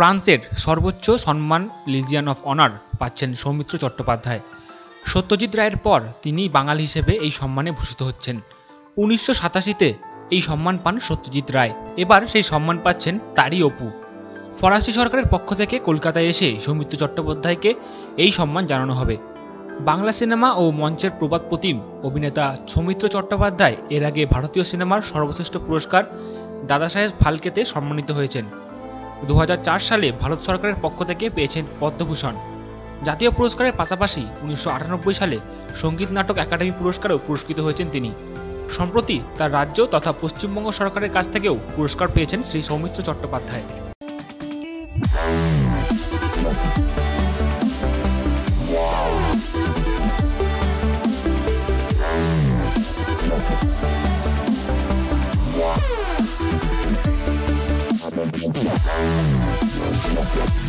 ফ্রান্সের সর্বোচ্চ সম্মান লিজিয়ান অফ অনার পাচ্ছেন সৌমিত্র চট্টোপাধ্যায়। সত্যজিৎ রায়ের পর তিনি বাঙালি হিসেবে এই সম্মানে ভূষিত হচ্ছেন। উনিশশো সাতাশিতে এই সম্মান পান সত্যজিৎ রায়। এবার সেই সম্মান পাচ্ছেন তারই অপু। ফরাসি সরকারের পক্ষ থেকে কলকাতায় এসে সৌমিত্র চট্টোপাধ্যায়কে এই সম্মান জানানো হবে। বাংলা সিনেমা ও মঞ্চের প্রবাদ প্রতিম অভিনেতা সৌমিত্র চট্টোপাধ্যায় এর আগে ভারতীয় সিনেমার সর্বশ্রেষ্ঠ পুরস্কার দাদাসাহেব ফালকেতে সম্মানিত হয়েছেন। দু হাজার চার সালে ভারত সরকারের পক্ষ থেকে পেয়েছেন পদ্মভূষণ। জাতীয় পুরস্কারের পাশাপাশি উনিশশো আটানব্বই সালে সংগীত নাটক একাডেমি পুরস্কারেও পুরস্কৃত হয়েছেন তিনি। সম্প্রতি তার রাজ্য তথা পশ্চিমবঙ্গ সরকারের কাছ থেকেও পুরস্কার পেয়েছেন শ্রী সৌমিত্র চট্টোপাধ্যায়। Thank you.